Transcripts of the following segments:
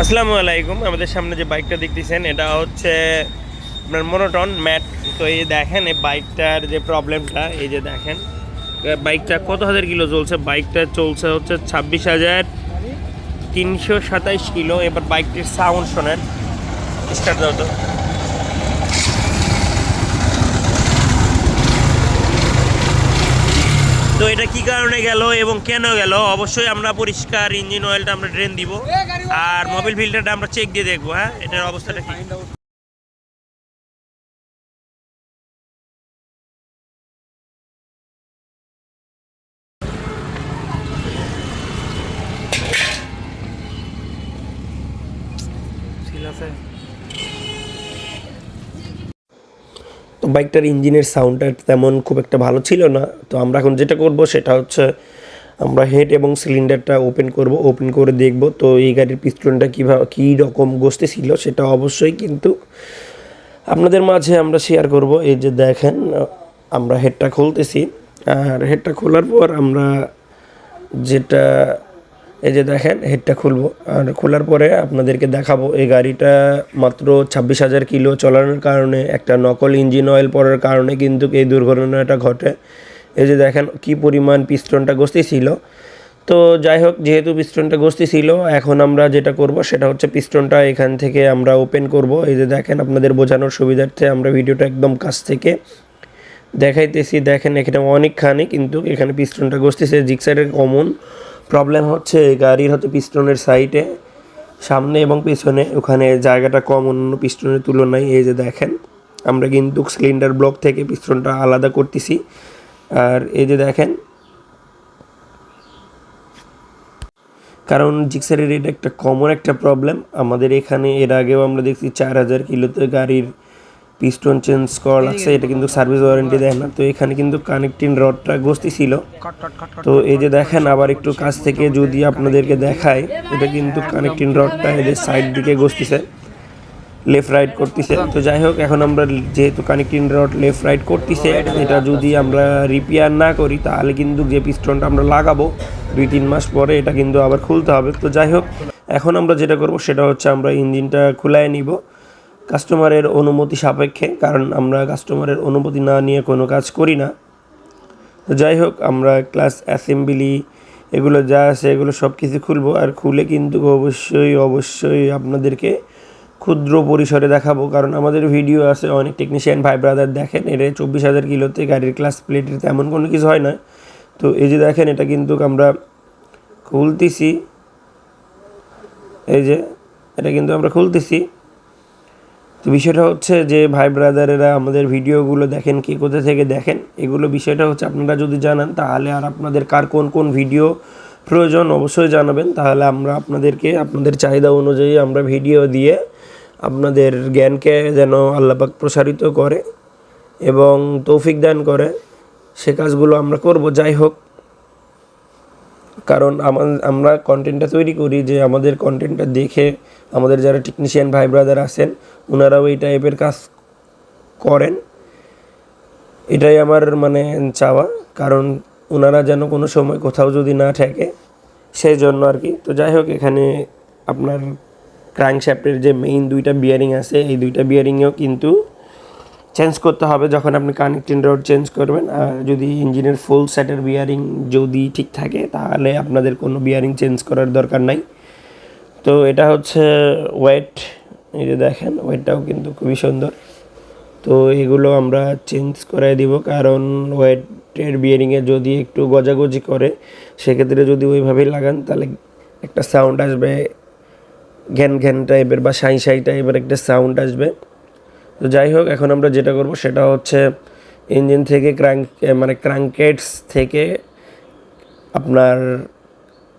আসসালামু আলাইকুম, আমাদের সামনে যে বাইকটা দেখতেছেন, এটা হচ্ছে আপনার মোনোটন ম্যাট তো এই দেখেন, এই বাইকটার যে প্রবলেমটা এই যে দেখেন বাইকটা কত হাজার কিলো চলছে? বাইকটা চলছে হচ্ছে ছাব্বিশ হাজার তিনশো সাতাইশ কিলো। এবার বাইকটির সাউন্ড শোনেন। স্টার্ট দাও তো। তো এটা কি কারণে গেল এবং কেন গেল? অবশ্যই আমরা পরিষ্কার ইঞ্জিন অয়েলটা আমরা ড্রেন দিব। আর মোবিল ফিল্টারটা আমরা চেক দিয়ে দেখব হ্যাঁ? এটার অবস্থাটা কি তো বাইকটার ইঞ্জিনের সাউন্ডটা তেমন খুব একটা ভালো ছিল না। তো আমরা এখন যেটা করব সেটা হচ্ছে আমরা হেড এবং সিলিন্ডারটা ওপেন করব, ওপেন করে দেখব তো এই গাড়ির পিস্টনটা কীভাবে কী রকম গোস্তে ছিল সেটা অবশ্যই কিন্তু আপনাদের মাঝে আমরা শেয়ার করব। এই যে দেখেন, আমরা হেডটা খুলতেছি। আর হেডটা খোলার পর আমরা যেটা এই যে দেখেন হেডটা খুলবো। আর খোলার পরে আপনাদেরকে দেখাবো, এই গাড়িটা মাত্র ছাব্বিশ হাজার কিলো চলানোর কারণে, একটা নকল ইঞ্জিন অয়েল পড়ার কারণে কিন্তু এই দুর্ঘটনাটা ঘটে। এই যে দেখেন, কি পরিমাণ পিস্টনটা গস্তি ছিল। তো যাই হোক, যেহেতু পিস্টনটা গস্তি ছিল, এখন আমরা যেটা করব, সেটা হচ্ছে পিস্টনটা এখান থেকে আমরা ওপেন করব। এই যে দেখেন, আপনাদের বোঝানোর সুবিধার্থে আমরা ভিডিওটা একদম কাছ থেকে দেখাইতেছি। দেখেন, এখানে অনেকখানি কিন্তু এখানে পিস্টনটা গসতেছে জিক্সারের কমন। প্রবলেম হচ্ছে গাড়ির হচ্ছে পিস্টনের সাইডে সামনে এবং পিছনে। ওখানে জায়গাটা কম অন্য পিস্টনের তুলনায়। এই যে দেখেন, আমরা কিন্তু সিলিন্ডার ব্লক থেকে পিস্টনটা আলাদা করতেছি। আর এই যে দেখেন, কারণ জিক্সারের এটা একটা কমন একটা প্রবলেম আমাদের এখানে এর আগেও আমরা দেখছি চার হাজার কিলোতে গাড়ির পিস্টন চেঞ্জ করা লাগছে এটা কিন্তু সার্ভিস ওয়ারেন্টি দেয় না। তো এখানে কিন্তু কানেক্টিং রডটা গস্তি ছিল তো এই যে দেখেন আবার একটু কাছ থেকে যদি আপনাদেরকে দেখায় এটা কিন্তু কানেক্টিং রডটা এদের সাইড দিকে গস্তিছে লেফট রাইট করতেছে। তো যাই হোক এখন আমরা যেহেতু কানেক্টিং রড লেফট রাইট করতেছে এটা যদি আমরা রিপেয়ার না করি তাহলে কিন্তু যে পিস্টনটা আমরা লাগাবো দুই তিন মাস পরে এটা কিন্তু আবার খুলতে হবে। তো যাই হোক এখন আমরা যেটা করব সেটা হচ্ছে আমরা ইঞ্জিনটা খুলায় নিব। কাস্টমারের অনুমতি সাপেক্ষে, কারণ আমরা কাস্টমারের অনুমতি না নিয়ে কোনো কাজ করি না। তো যাই হোক, আমরা ক্লাস অ্যাসেম্বলি, এগুলো যা আছে এগুলো সব কিছু খুলবো। আর খুলে কিন্তু অবশ্যই অবশ্যই আপনাদেরকে ক্ষুদ্র পরিসরে দেখাবো, কারণ আমাদের ভিডিও আছে, অনেক টেকনিশিয়ান ভাই ব্রাদার দেখেন এটা চব্বিশ হাজার কিলোতে গাড়ির ক্লাস প্লেটের তেমন কোনো কিছু হয় না। তো এই যে দেখেন, এটা কিন্তু আমরা খুলতেছি। এই যে, এটা কিন্তু আমরা খুলতেছি। তো বিষয়টা হচ্ছে যে ভাই ব্রাদারেরা আমাদের ভিডিওগুলো দেখেন, কে কোথা থেকে দেখেন, এগুলো বিষয়টা হচ্ছে আপনারা যদি জানান, তাহলে আর আপনাদের কার কোন কোন ভিডিও প্রয়োজন অবশ্যই জানাবেন। তাহলে আমরা আপনাদেরকে, আপনাদের চাহিদা অনুযায়ী আমরা ভিডিও দিয়ে আপনাদের জ্ঞানকে যেন আল্লাপাক প্রসারিত করে এবং তৌফিক দান করে, সে কাজগুলো আমরা করব। যাই হোক কারণ আমরা কন্টেন্টটা তৈরি করি যে আমাদের কন্টেন্টটা দেখে আমাদের যারা টেকনিশিয়ান ভাই ব্রাদার আছেন ওনারাও এই টাইপের কাজ করেন। এটাই আমার মানে চাওয়া, কারণ ওনারা যেন কোনো সময় কোথাও যদি না ঠেকে সেই জন্য আর কি। তো যাই হোক, এখানে আপনার ক্র্যাঙ্কশ্যাফটের যে মেইন দুইটা বিয়ারিং আছে, এই দুইটা বিয়ারিংয়েও কিন্তু চেঞ্জ করতে হবে যখন আপনি কানেক্টিং রড চেঞ্জ করবেন। আর যদি ইঞ্জিনের ফুল সেটের বিয়ারিং যদি ঠিক থাকে, তাহলে আপনাদের কোনো বিয়ারিং চেঞ্জ করার দরকার নাই। তো এটা হচ্ছে ওয়েট এই যে দেখেন ওয়েটটাও কিন্তু খুবই সুন্দর। তো এগুলো আমরা চেঞ্জ করাই দিব, কারণ ওয়েটের বিয়ারিংয়ে যদি একটু গজাগজি করে, সেক্ষেত্রে যদি ওইভাবেই লাগান, তাহলে একটা সাউন্ড আসবে, ঘ্যান ঘ্যান টাইপের বা সাই সাই টাইপের একটা সাউন্ড আসবে। তো যাই হোক, এখন আমরা যেটা করব সেটা হচ্ছে ইঞ্জিন থেকে ক্র্যাঙ্ক মানে ক্র্যাঙ্কেটস থেকে আপনার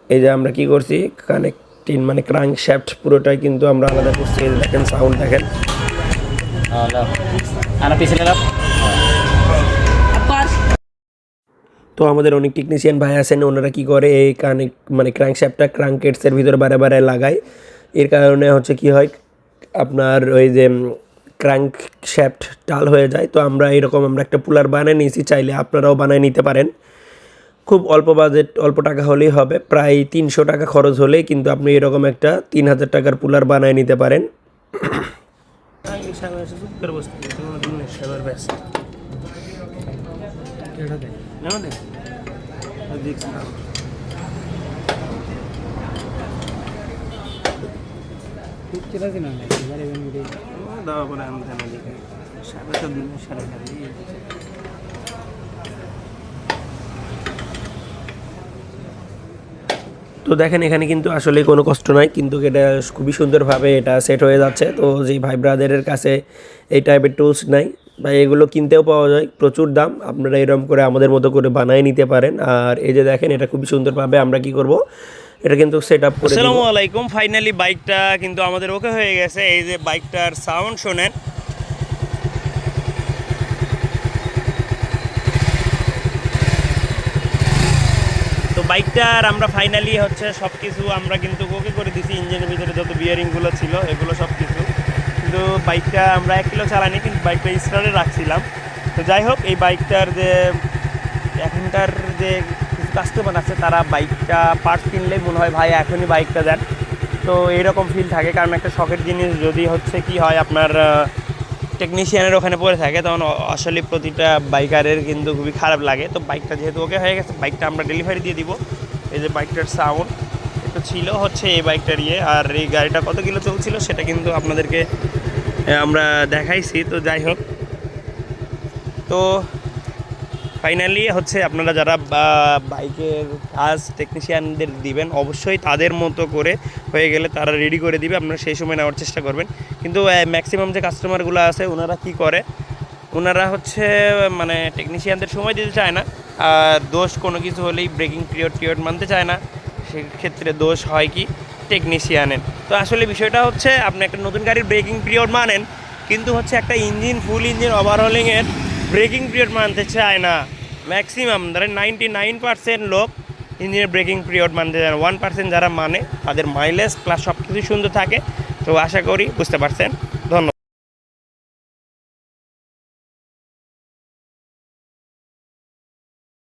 এই যে আমরা কি করছি কানেক্টিং মানে ক্রাঙ্ক শ্যাফট পুরোটাই কিন্তু আমরা আলাদা করছি। দেখেন সাউন্ড দেখেন। তো আমাদের অনেক টেকনিশিয়ান ভাই আছেন, ওনারা কি করে, এই কানেক্ট মানে ক্র্যাঙ্ক শ্যাফটটা ক্রাঙ্কেটসের ভিতরে বারে বারে লাগায়। এর কারণে হচ্ছে কি হয়, আপনার ওই যে ক্র্যাঙ্ক শ্যাফট টাল হয়ে যায়। তো আমরা এরকম আমরা একটা পুলার বানিয়ে নিয়েছি, চাইলে আপনারাও বানিয়ে নিতে পারেন। খুব অল্প বাজেট অল্প টাকা হলেই হবে। প্রায় তিনশো টাকা খরচ হলেই কিন্তু আপনি এরকম একটা তিন হাজার টাকার পুলার বানায় নিতে পারেন। তো দেখেন, এখানে কিন্তু আসলে কোনো কষ্ট নাই, কিন্তু এটা খুবই সুন্দরভাবে এটা সেট হয়ে যাচ্ছে। তো যেই ভাই ব্রাদারের কাছে এই টাইপের টুলস নাই বা এগুলো কিনতেও পাওয়া যায়, প্রচুর দাম। আপনারা এরকম করে আমাদের মতো করে বানিয়ে নিতে পারেন। আর এই যে দেখেন, এটা খুবই সুন্দরভাবে আমরা কি করব? এটা কিন্তু সেট আপ করে আসসালামু আলাইকুম। ফাইনালি বাইকটা কিন্তু আমাদের ওকে হয়ে গেছে। এই যে বাইকটার সাউন্ড শোনেন। তো বাইকটার আমরা ফাইনালি হচ্ছে সব কিছু আমরা কিন্তু ওকে করে দিছি। ইঞ্জিনের ভিতরে যত বিয়ারিংগুলো ছিল এগুলো সব কিছু কিন্তু বাইকটা আমরা এক কিলো চালানি কিন্তু বাইকটা স্টারে রাখছিলাম। তো যাই হোক এই বাইকটার যে এখনকার যে কাস্টমার আছে তারা বাইকটা পার্টস কিনলেই মনে হয়, ভাই, এখনই বাইকটা দেন। তো এইরকম ফিল থাকে। কারণ একটা শখের জিনিস যদি হচ্ছে কি হয়, আপনার টেকনিশিয়ানের ওখানে পড়ে থাকে, তখন আসলে প্রতিটা বাইকারের কিন্তু খুবই খারাপ লাগে। তো বাইকটা যেহেতু ওকে হয়ে গেছে, বাইকটা আমরা ডেলিভারি দিয়ে দিব। এই যে বাইকটার সাউন্ড এটা ছিল হচ্ছে এই বাইকটার ইয়ে আর এই গাড়িটা কত কিলো চলছিল সেটা কিন্তু আপনাদেরকে আমরা দেখাইছি। তো যাই হোক। তো ফাইনালি হচ্ছে আপনারা যারা বাইকের কাজ টেকনিশিয়ানদের দিবেন, অবশ্যই তাদের মতো করে হয়ে গেলে তারা রেডি করে দিবে, আপনারা সেই সময় নেওয়ার চেষ্টা করবেন। কিন্তু ম্যাক্সিমাম যে কাস্টমারগুলো আছে, ওনারা কি করে? ওনারা হচ্ছে মানে টেকনিশিয়ানদের সময় দিতে চায় না। আর দোষ কোনো কিছু হলেই ব্রেকিং পিরিয়ড টিরিয়ড মানতে চায় না। সেক্ষেত্রে দোষ হয় কি? টেকনিশিয়ানের তো আসলে বিষয়টা হচ্ছে, আপনি একটা নতুন গাড়ির ব্রেকিং পিরিয়ড মানেন, কিন্তু হচ্ছে একটা ইঞ্জিন ফুল ইঞ্জিন ওভারহলিংয়ের ব্রেকিং পিরিয়ড মানতে চায় না। ম্যাক্সিমাম ধরেন নাইনটি নাইন পার্সেন্ট লোক ইঞ্জিনের ব্রেকিং পিরিয়ড মানতে চায় ওয়ান পার্সেন্ট যারা মানে তাদের মাইলেজ প্লাস সব কিছু সুন্দর থাকে। তো আশা করি বুঝতে পারছেন।